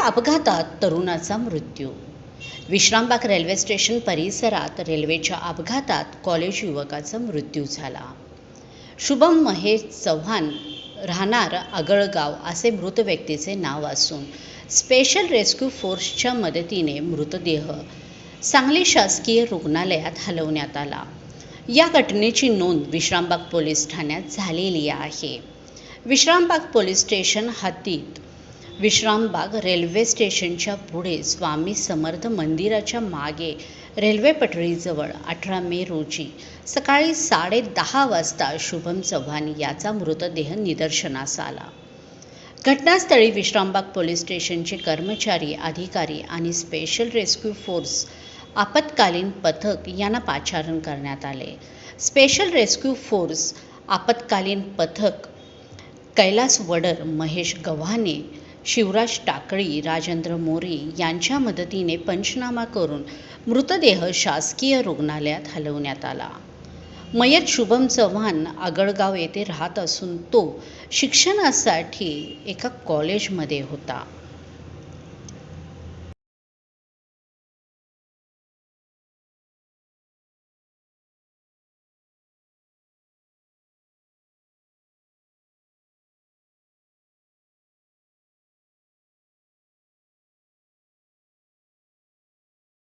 अपघातात तरुणाचा मृत्यू. विश्रामबाग रेल्वे स्टेशन परिसरात रेल्वेच्या अपघातात कॉलेज युवकाचा मृत्यू झाला. शुभम महेश चव्हाण राहणार आगळगाव असे मृत व्यक्तीचे नाव असून स्पेशल रेस्क्यू फोर्सच्या मदतीने मृतदेह सांगली शासकीय रुग्णालयात हलवण्यात आला. या घटनेची नोंद विश्रामबाग पोलीस ठाण्यात झालेली आहे. विश्रामबाग पोलीस स्टेशन हद्दीत विश्रामबाग रेल्वे स्टेशनच्या पुढे स्वामी समर्थ मंदिराच्या मागे रेल्वे पटरीजवळ अठरा मे रोजी सकाळी साडे दहा वाजता शुभम चव्हाण याचा मृतदेह निदर्शनास आला. घटनास्थळी विश्रामबाग पोलीस स्टेशनचे कर्मचारी अधिकारी आणि स्पेशल रेस्क्यू फोर्स आपत्कालीन पथक यांना पाचारण करण्यात आले. स्पेशल रेस्क्यू फोर्स आपत्कालीन पथक कैलास वडर महेश गव्हाणे शिवराज टाकळी राजेंद्र मोरे यांच्या मदतीने पंचनामा करून मृतदेह शासकीय रुग्णालयात हलवण्यात आला. मयत शुभम चव्हाण आगळगाव येथे राहत असून तो शिक्षणासाठी एका कॉलेजमध्ये होता.